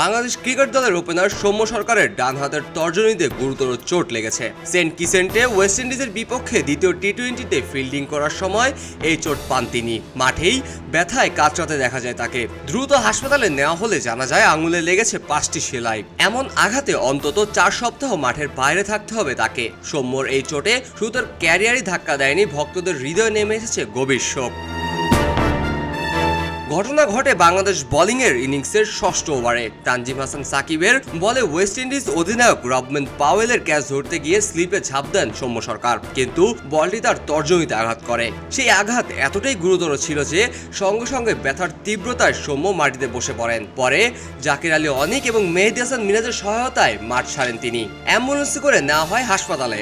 Bangladesh cricket দলের opener Soumya সরকারের ডান হাতের তর্জনীতে গুরুতর চোট লেগেছে। সেন্ট কিসেন্টে ওয়েস্ট ইন্ডিজের বিপক্ষে দ্বিতীয় টি টোয়েন্টিতে ফিল্ডিং করার সময় এই চোট পান তিনি। মাঠেই ব্যথায় কাতরাতে দেখা যায় তাকে। দ্রুত হাসপাতালে নেওয়া হলে জানা যায় আঙুলে লেগেছে পাঁচটি সেলাই। এমন আঘাতে অন্তত চার সপ্তাহ মাঠের বাইরে থাকতে হবে তাকে। সৌম্যর এই চোটে শুধু তার ক্যারিয়ারই ধাক্কা দেয়নি ভক্তদের হৃদয়ে নেমে এসেছে গভীর শোক। ঘটনা ঘটে বাংলাদেশ বোলিংয়ের ইনিংসের ষষ্ঠ ওভারে। তানজিম হাসান সাকিবের বলে ওয়েস্ট ইন্ডিজ অধিনায়ক রবমেন পাওয়েলের ক্যাচ ধরতে গিয়ে স্লিপে ঝাঁপ দেন সৌম্য সরকার, কিন্তু বলটি তার তর্জনীতে আঘাত করে। সেই আঘাত এতটাই গুরুতর ছিল যে সঙ্গে সঙ্গে ব্যথার তীব্রতায় সৌম্য মাটিতে বসে পড়েন। পরে জাকির আলী অনিক এবং মেহেদি হাসান মিরাজের সহায়তায় মাঠ ছাড়েন তিনি। অ্যাম্বুলেন্সে করে নেওয়া হয় হাসপাতালে।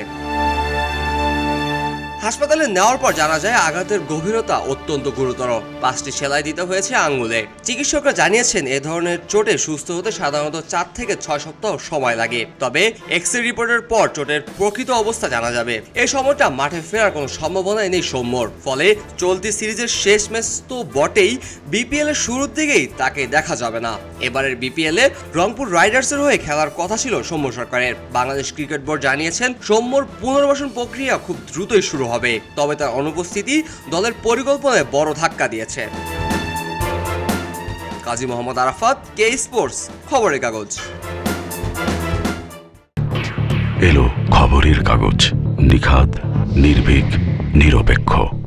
হাসপাতালে নেওয়ার পর জানা যায় আঘাতের গভীরতা অত্যন্ত গুরুতর। পাঁচটি সেলাই দিতে হয়েছে আঙ্গুলে চিকিৎসকরা জানিয়েছেন, এ ধরনের চোটে সুস্থ হতে সাধারণত চার থেকে ছয় সপ্তাহ সময় লাগে। তবে এক্স রে রিপোর্টের পর চোটের প্রকৃত অবস্থা জানা যাবে। এই সময়টা মাঠে ফেরার কোনো সম্ভাবনাই নেই সৌম্যর। ফলে চলতি সিরিজের শেষ ম্যাচ তো বটেই বিপিএল এর শুরুর দিকেই তাকে দেখা যাবে না। এবারের বিপিএল এ রংপুর রাইডার্সের হয়ে খেলার কথা ছিল সৌম্য সরকারের। বাংলাদেশ ক্রিকেট বোর্ড জানিয়েছেন, সৌম্যর পুনর্বাসন প্রক্রিয়া খুব দ্রুতই শুরু হবে। তবে তার অনুপস্থিতি দলের পরিকল্পনায় বড় ধাক্কা দিয়েছে। কাজী মোহাম্মদ আরাফাত, কে স্পোর্টস, খবরের কাগজ। এলো খবরের কাগজ। নিখাত নির্ভীক, নিরপেক্ষ।